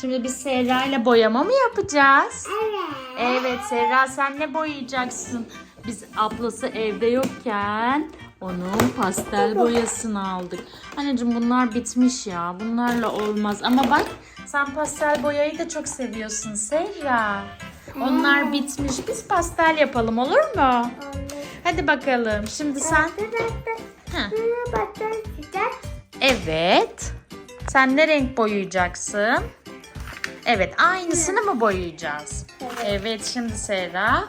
Şimdi biz Serra ile boyama mı yapacağız? Evet. Evet Serra sen ne boyayacaksın? Biz ablası evde yokken onun pastel boyasını aldık. Anneciğim bunlar bitmiş ya. Bunlarla olmaz. Ama bak sen pastel boyayı da çok seviyorsun Serra. Onlar bitmiş. Biz pastel yapalım olur mu? Hadi bakalım. Şimdi sen... Hı. Evet. Sen ne renk boyayacaksın? Evet, aynısını mı boyayacağız? Evet, şimdi Serra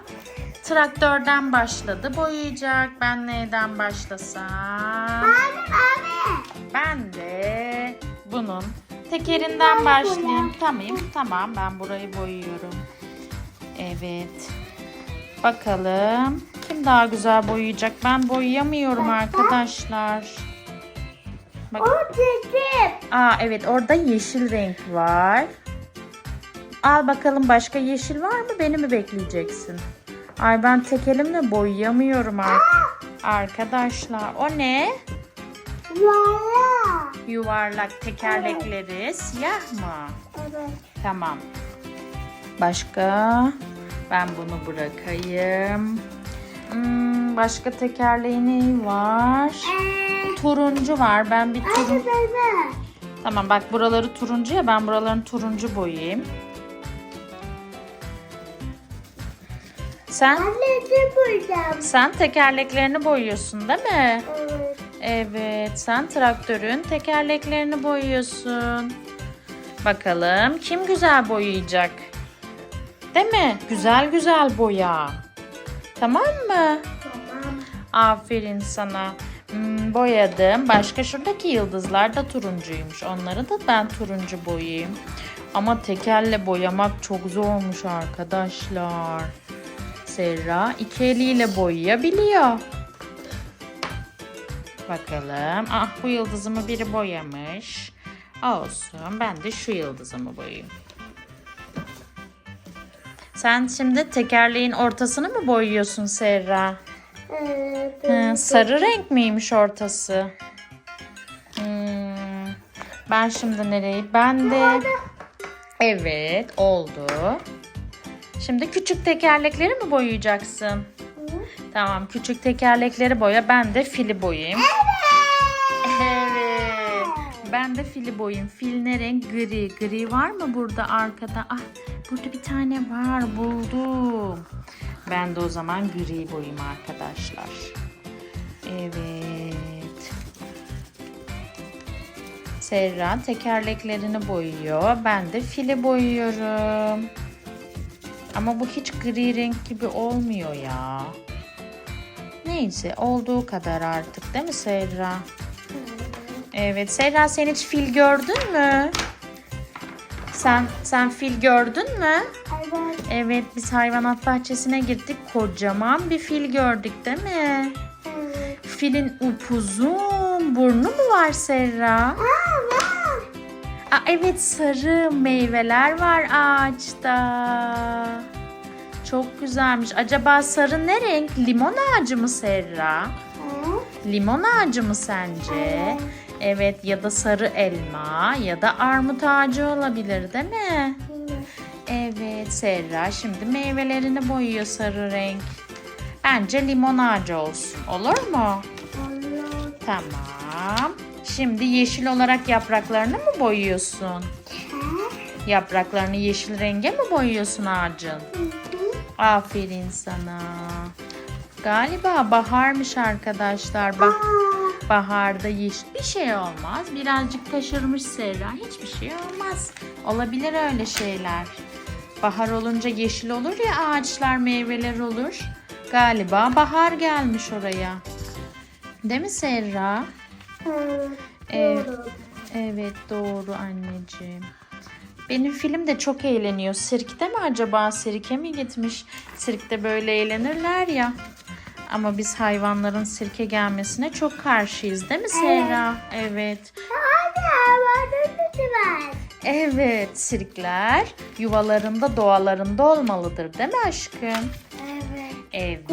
traktörden başladı boyayacak. Ben neyden başlasam? Ben de bunun tekerinden başlayayım. Tamam, tamam. Ben burayı boyuyorum. Evet. Bakalım kim daha güzel boyayacak? Ben boyayamıyorum arkadaşlar. Bak. O. Aa evet orada yeşil renk var. Al bakalım başka yeşil var mı? Beni mi bekleyeceksin? Ay ben tek elimle boyayamıyorum ar- arkadaşlar. O ne? Valla. Yuvarlak tekerlekleri siyah mı? Evet. Tamam. Başka? Ben bunu bırakayım. Hmm, başka tekerleği ne var? Eee. Turuncu var. Ben bir turuncu... Tamam bak buraları turuncu ya ben buralarını turuncu boyayayım. Sen buradayım. sen tekerleklerini boyuyorsun değil mi? Evet. Evet, sen traktörün tekerleklerini boyuyorsun. Bakalım kim güzel boyayacak? Değil mi? Güzel güzel boya. Tamam mı? Tamam. Aferin sana. Hmm, boyadım. Başka şuradaki yıldızlar da turuncuymuş. Onları da ben turuncu boyayayım. Ama tekerle boyamak çok zormuş arkadaşlar. Serra iki eliyle boyayabiliyor. Bakalım. Ah bu yıldızımı biri boyamış. Olsun. Ben de şu yıldızımı boyayayım. Sen şimdi tekerleğin ortasını mı boyuyorsun Serra? Evet. Hı, sarı renk miymiş ortası? Hmm, ben şimdi nereyi? Ben de... Evet oldu. Şimdi küçük tekerlekleri mi boyayacaksın? Tamam küçük tekerlekleri boya. Ben de fili boyayayım. Evet. Ben de fili boyayayım. Fil ne renk? Gri. Gri var mı burada arkada? Ah burada bir tane var buldum. Ben de o zaman gri boyayayım arkadaşlar. Evet. Serra tekerleklerini boyuyor. Ben de fili boyuyorum. Ama bu hiç gri renk gibi olmuyor ya. Neyse olduğu kadar artık değil mi Serra? Evet Serra sen hiç fil gördün mü? Sen sen fil gördün mü? Evet. Evet biz hayvanat bahçesine gittik. Kocaman bir fil gördük değil mi? Evet. Filin upuzun burnu mu var Serra? Aa. Aa, evet sarı meyveler var ağaçta. Çok güzelmiş. Acaba sarı ne renk? Limon ağacı mı Serra? Hı? Limon ağacı mı sence? Evet ya da sarı elma ya da armut ağacı olabilir değil mi? Evet Serra şimdi meyvelerini boyuyor sarı renk. Bence limon ağacı olsun. Olur mu? Olur. Tamam. Şimdi yeşil olarak yapraklarını mı boyuyorsun? Yapraklarını yeşil renge mi boyuyorsun ağacın? Aferin sana. Galiba baharmış arkadaşlar. Bak baharda yeşil bir şey olmaz. Birazcık taşırmış Serra. Hiçbir şey olmaz. Olabilir öyle şeyler. Bahar olunca yeşil olur ya ağaçlar meyveler olur. Galiba bahar gelmiş oraya. Değil mi Serra? Evet. Doğru. Evet doğru anneciğim. Benim film de çok eğleniyor. Sirkte mi acaba? Sirke mi gitmiş? Sirkte böyle eğlenirler ya. Ama biz hayvanların sirke gelmesine çok karşıyız değil mi Serra? Evet. Var. Evet sirkler yuvalarında doğalarında olmalıdır değil mi aşkım? Evet. Evet.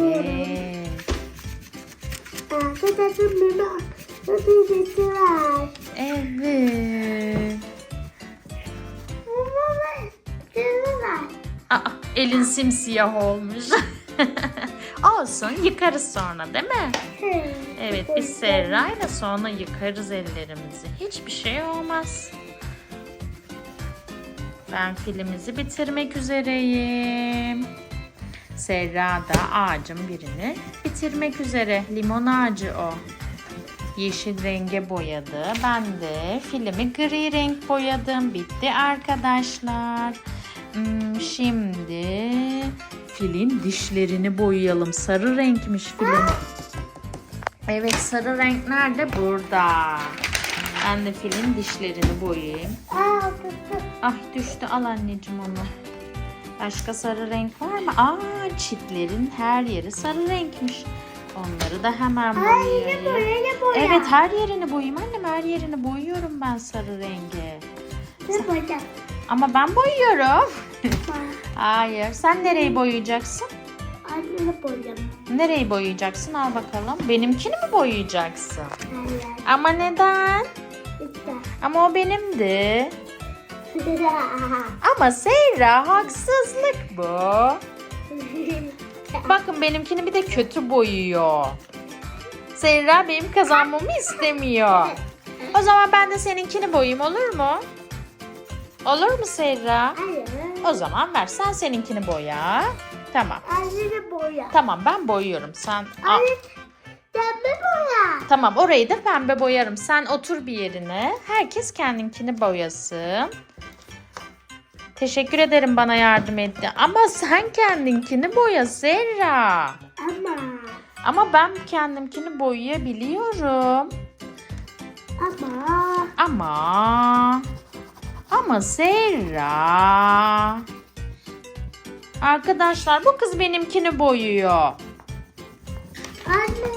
Arkadaşım bir bak. Bir var. Evet. Ama Şunu ver. Aa, elin simsiyah olmuş. Olsun yıkarız sonra değil mi? Evet biz Serra'yla sonra yıkarız ellerimizi. Hiçbir şey olmaz. Ben filmimizi bitirmek üzereyim. Serra da ağacın birini bitirmek üzere. Limon ağacı o. Yeşil renge boyadı. Ben de filmi gri renk boyadım. Bitti arkadaşlar. Hmm, şimdi filin dişlerini boyayalım. Sarı renkmiş film. Evet sarı renk nerede? Burada. Ben de filin dişlerini boyayayım. Ah düştü al anneciğim onu. Başka sarı renk var mı? Aa çitlerin her yeri sarı renkmiş. Onları da hemen boyayayım. boya. Evet her yerini boyayayım annem her yerini boyuyorum ben sarı rengi. Ne boya? Ama ben boyuyorum. Hayır sen nereyi boyayacaksın? Anne boya. Nereyi boyayacaksın al bakalım. Benimkini mi boyayacaksın? Hayır. Ama neden? İşte. Ama o benimdi. Ama Seyra haksızlık bu. Bakın benimkini bir de kötü boyuyor. Serra benim kazanmamı istemiyor. O zaman ben de seninkini boyayayım olur mu? Olur mu Serra? Hayır. O zaman ver sen seninkini boya. Tamam. Anne boya. Tamam ben boyuyorum. Sen Anne pembe boya. Tamam orayı da pembe boyarım. Sen otur bir yerine. Herkes kendinkini boyasın. Teşekkür ederim bana yardım etti. Ama sen kendinkini boya Serra. Ama. Ama ben kendimkini boyayabiliyorum. Ama. Ama ama Serra. Arkadaşlar bu kız benimkini boyuyor. Anne.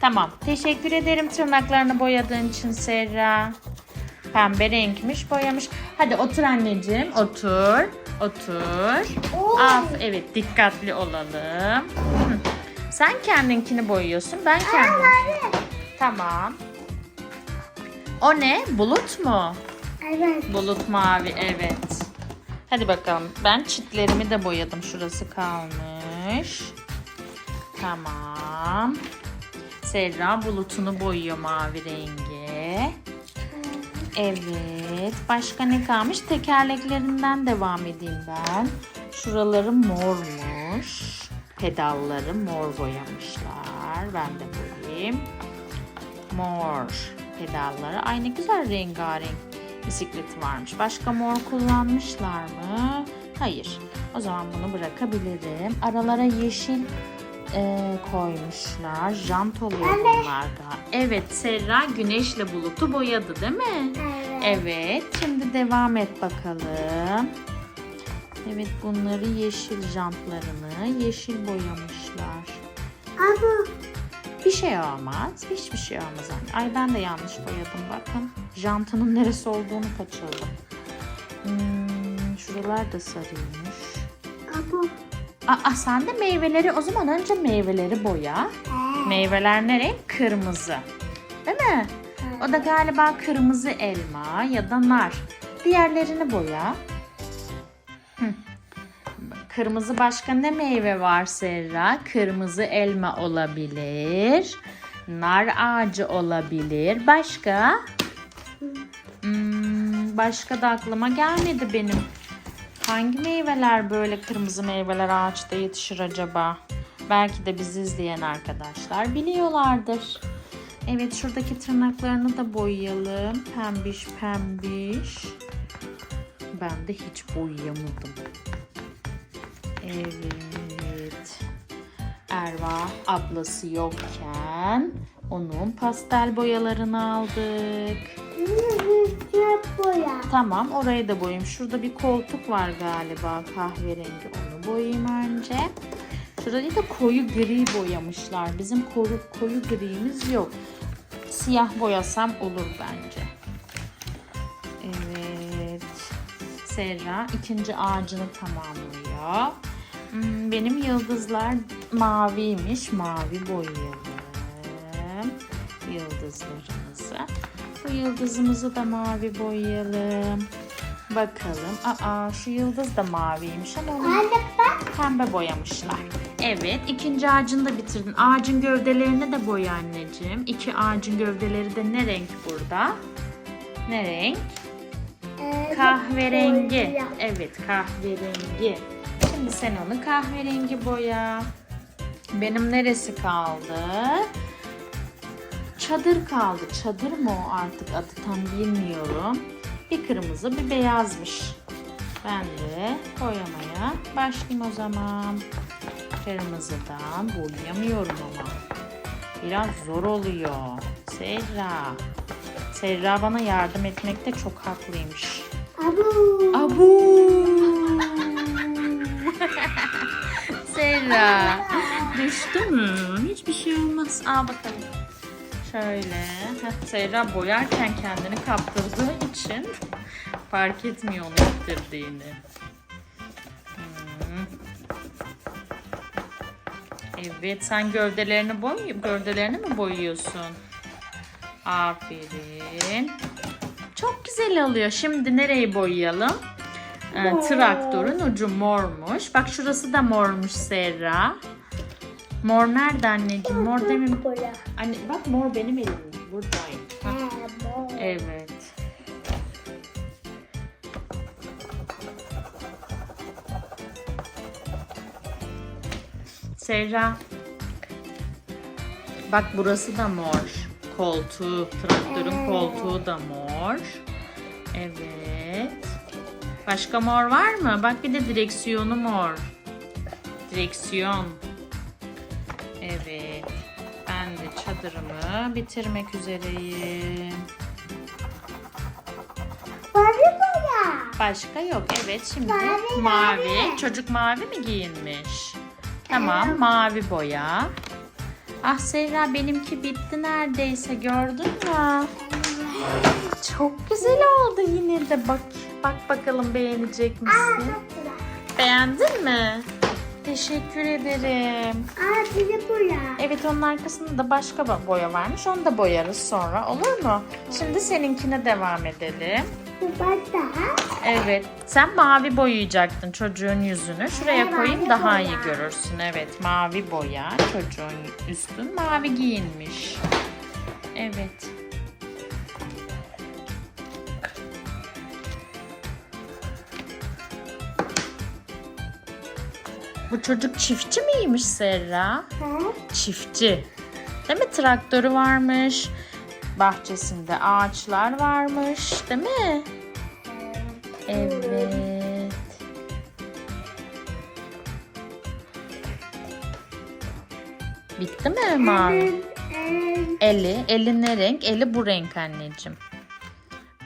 Tamam. Teşekkür ederim tırnaklarını boyadığın için Serra. Pembe renkmiş boyamış. Hadi otur anneciğim. Otur. Otur. Oo. Af, evet dikkatli olalım. Hı. Sen kendinkini boyuyorsun. Ben kendim. Tamam. O ne? Bulut mu? Evet. Bulut mavi evet. Hadi bakalım. Ben çitlerimi de boyadım. Şurası kalmış. Tamam. Serra bulutunu boyuyor mavi rengi. Evet. Başka ne kalmış? Tekerleklerinden devam edeyim ben. Şuraları mormuş. Pedalları mor boyamışlar. Ben de boyayayım. Mor pedalları. Ay ne güzel rengarenk bisikleti varmış. Başka mor kullanmışlar mı? Hayır. O zaman bunu bırakabilirim. Aralara yeşil e, koymuşlar. Jant oluyor Anne. bunlar da. Evet Serra güneşle bulutu boyadı değil mi? Evet. Evet. Şimdi devam et bakalım. Evet bunları yeşil jantlarını yeşil boyamışlar. Ama. Bir şey olmaz. Hiçbir şey olmaz anne. Ay ben de yanlış boyadım bakın. Jantının neresi olduğunu kaçırdım. Hmm, şuralar da sarıymış. Ama. Aa sen de meyveleri o zaman önce meyveleri boya. Meyveler ne renk? Kırmızı. Değil mi? O da galiba kırmızı elma ya da nar. Diğerlerini boya. Hı. Kırmızı başka ne meyve var Serra? Kırmızı elma olabilir. Nar ağacı olabilir. Başka? Hmm, başka da aklıma gelmedi benim. Hangi meyveler böyle kırmızı meyveler ağaçta yetişir acaba? Belki de bizi izleyen arkadaşlar biliyorlardır. Evet şuradaki tırnaklarını da boyayalım. Pembiş pembiş. Ben de hiç boyayamadım. Evet. Erva ablası yokken onun pastel boyalarını aldık. Boya. Tamam orayı da boyayayım. Şurada bir koltuk var galiba kahverengi. Onu boyayayım önce. Şurayı da koyu gri boyamışlar. Bizim koyu, koyu gri'miz yok. Siyah boyasam olur bence. Evet. Serra ikinci ağacını tamamlıyor. Hmm, Benim yıldızlar maviymiş. Mavi boyayalım. Yıldızlarımızı. Bu yıldızımızı da mavi boyayalım. Bakalım. Aa şu yıldız da maviymiş ama onu pembe boyamışlar. Evet ikinci ağacını da bitirdin. Ağacın gövdelerini de boya anneciğim. İki ağacın gövdeleri de ne renk burada? Ne renk? Ee, Kahverengi. Evet kahverengi. Şimdi sen onu kahverengi boya. Benim neresi kaldı? Çadır kaldı. Çadır mı o artık adı tam bilmiyorum. Bir kırmızı bir beyazmış. Ben de boyamaya başlayayım o zaman. Kırmızıdan boyayamıyorum ama. Biraz zor oluyor. Serra. Serra bana yardım etmekte çok haklıymış. Abu. Abu. Serra. Düştü mü? Hiçbir şey olmaz. Al bakalım. Şöyle. Heh, Serra boyarken kendini kaptırdığı için fark etmiyor onu ittirdiğini. Hmm. Evet sen gövdelerini boy gövdelerini mi boyuyorsun? Aferin. Çok güzel oluyor. Şimdi nereyi boyayalım? Ee, traktörün ucu mormuş. Bak şurası da mormuş Serra. Mor nerede anneciğim? Mor demin... Anne bak mor benim elimde. Buradayım. Bu. Evet. Serra. Bak burası da mor. Koltuğu, traktörün koltuğu da mor. Evet. Başka mor var mı? Bak bir de direksiyonu mor. Direksiyon. Evet. Ben de çadırımı bitirmek üzereyim. Mavi boya. Başka yok. Evet şimdi Mavi, mavi. Çocuk mavi mi giyinmiş? Tamam mavi boya. Ah Serra benimki bitti neredeyse gördün mü? Çok güzel oldu yine de bak. Bak bakalım beğenecek misin? Beğendin mi? Teşekkür ederim. Aa, de boya. Evet onun arkasında da başka ba- boya varmış. Onu da boyarız sonra olur mu? Şimdi seninkine devam edelim. Bak daha. Evet. Sen mavi boyayacaktın çocuğun yüzünü. Şuraya Evet, koyayım daha boya. iyi görürsün. Evet mavi boya. Çocuğun üstün mavi giyinmiş. Evet. Bu çocuk çiftçi miymiş Serra? Ha? Çiftçi. Değil mi? Traktörü varmış. Bahçesinde ağaçlar varmış. Değil mi? Evet. Bitti mi mavi? Eli. Eli ne renk? Eli bu renk anneciğim.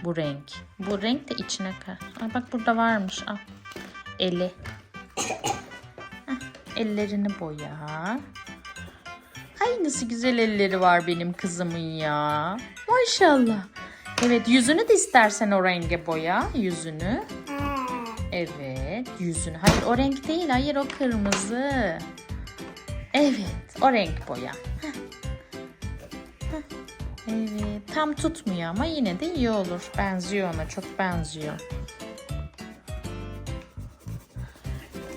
Bu renk. Bu renk de içine kar. Ay bak burada varmış. Al. Eli. Ellerini boya. Ay nasıl güzel elleri var benim kızımın ya. Maşallah. Evet yüzünü de istersen o renge boya. Yüzünü. Evet yüzünü. Hayır o renk değil. Hayır o kırmızı. Evet o renk boya. Evet tam tutmuyor ama yine de iyi olur. Benziyor ona çok benziyor.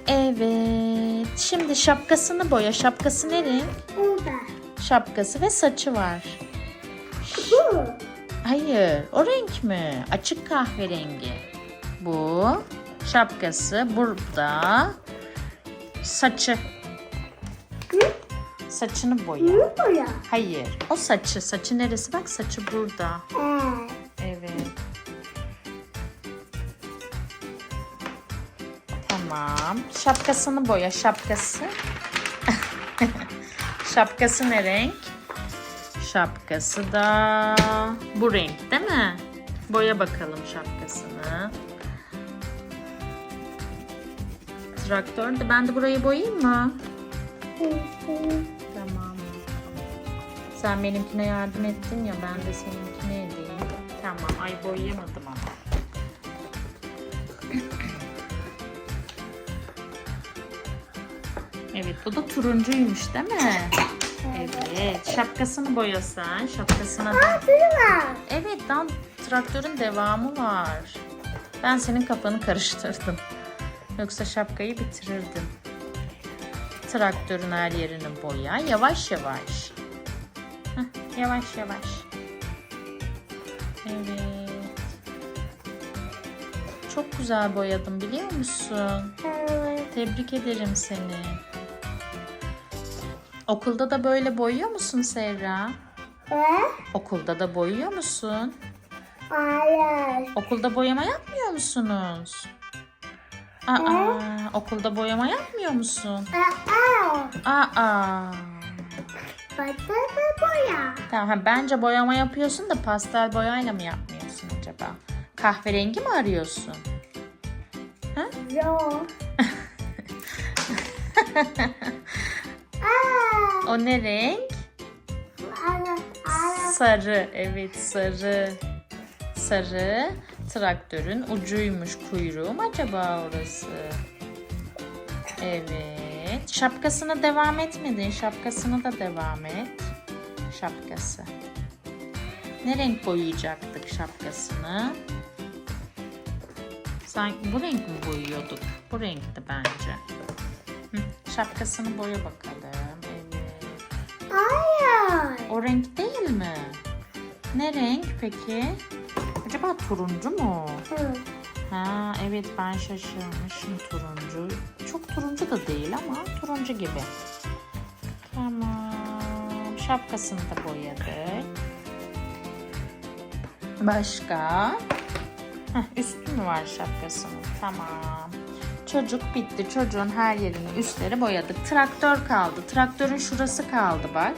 Evet. Şimdi şapkasını boya. Şapkası ne renk? Burada. Şapkası ve saçı var. Bu. Hayır, o renk mi? Açık kahverengi. Bu şapkası burada. Saçı. Hı? Saçını boya. Bu boya. Hayır, o saçı. Saçı neresi? Bak saçı burada. Ha. Şapkasını boya. Şapkası. Şapkası ne renk? Şapkası da bu renk değil mi? Boya bakalım şapkasını. Traktör de ben de burayı boyayayım mı? Tamam. Sen benimkine yardım ettin ya ben de seninkine edeyim. Tamam. Ay boyayamadım ama. Bu da turuncuymuş değil mi? Evet. Şapkasını boyasan. Şapkasına da... Var. Evet daha traktörün devamı var. Ben senin kafanı karıştırdım. Yoksa şapkayı bitirirdim. Traktörün her yerini boya. Yavaş yavaş. Heh, yavaş yavaş. Evet. Çok güzel boyadım biliyor musun? Evet. Tebrik ederim seni. Okulda da böyle boyuyor musun Serra? Ve Okulda da boyuyor musun? hayır. Okulda boyama yapmıyor musunuz? Aa, okulda boyama yapmıyor musun? Aa, Aa. patata boya. Tamam, ha, bence boyama yapıyorsun da pastel boyayla mı yapmıyorsun acaba? Kahverengi mi arıyorsun? Yo. Aa, O ne renk? Sarı, evet sarı. Sarı traktörün ucuymuş kuyruğu mu acaba orası? Evet. Şapkasına devam etmedin. Şapkasına da devam et. Şapkası. Ne renk boyayacaktık şapkasını? Sanki bu renk mi boyuyorduk? Bu renkti bence. Hı, şapkasını boya bakalım. Hayır. O renk değil mi? Ne renk peki? Acaba turuncu mu? Hı. Ha evet ben şaşırmışım turuncu. Çok turuncu da değil ama turuncu gibi. Tamam. Şapkasını da boyadık. Başka? Heh, üstü mü var şapkasının? Tamam. Çocuk bitti. Çocuğun her yerini üstleri boyadık. Traktör kaldı. Traktörün şurası kaldı bak.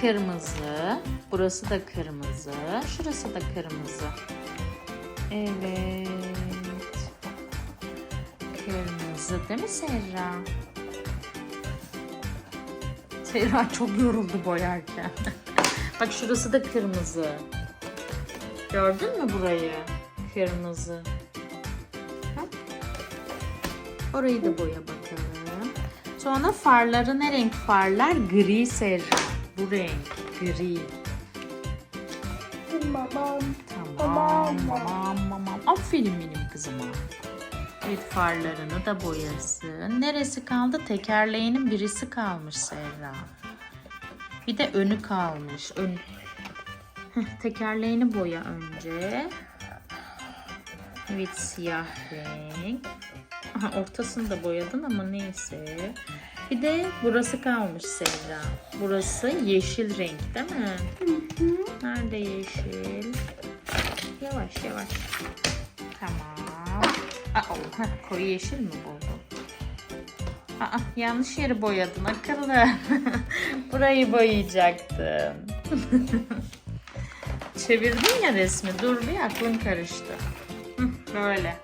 Kırmızı. Burası da kırmızı. Şurası da kırmızı. Evet. Kırmızı değil mi Serra? Serra çok yoruldu boyarken. Bak şurası da kırmızı. Gördün mü burayı? Kırmızı. Orayı da boya bakalım. Sonra farları ne renk farlar? Gri Serra. Bu renk. Gri. Babam. Tamam, tamam, tamam. Aferin benim kızıma. Evet farlarını da boyasın. Neresi kaldı? Tekerleğinin birisi kalmış Serra. Bir de önü kalmış. Ön... Tekerleğini boya önce. Evet siyah renk. Aha, ortasını da boyadın ama neyse. Bir de burası kalmış Serra. Burası yeşil renk değil mi? Nerede yeşil? Yavaş yavaş. Tamam. Aa, koyu yeşil mi buldun? Aa, yanlış yeri boyadın akıllı. Burayı boyayacaktın. Çevirdin ya resmi. Dur bir aklın karıştı. Böyle.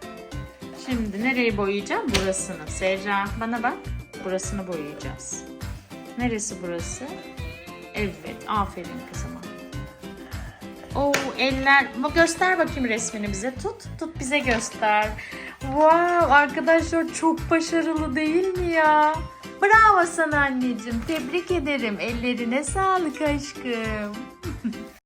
Şimdi nereyi boyayacağım? Burasını. Serra bana bak. Burasını boyayacağız. Neresi burası? Evet. Aferin kızıma. Oo eller. Göster bakayım resmini bize. Tut, tut bize göster. Wow, arkadaşlar çok başarılı değil mi ya? Bravo sana anneciğim. Tebrik ederim. Ellerine sağlık aşkım.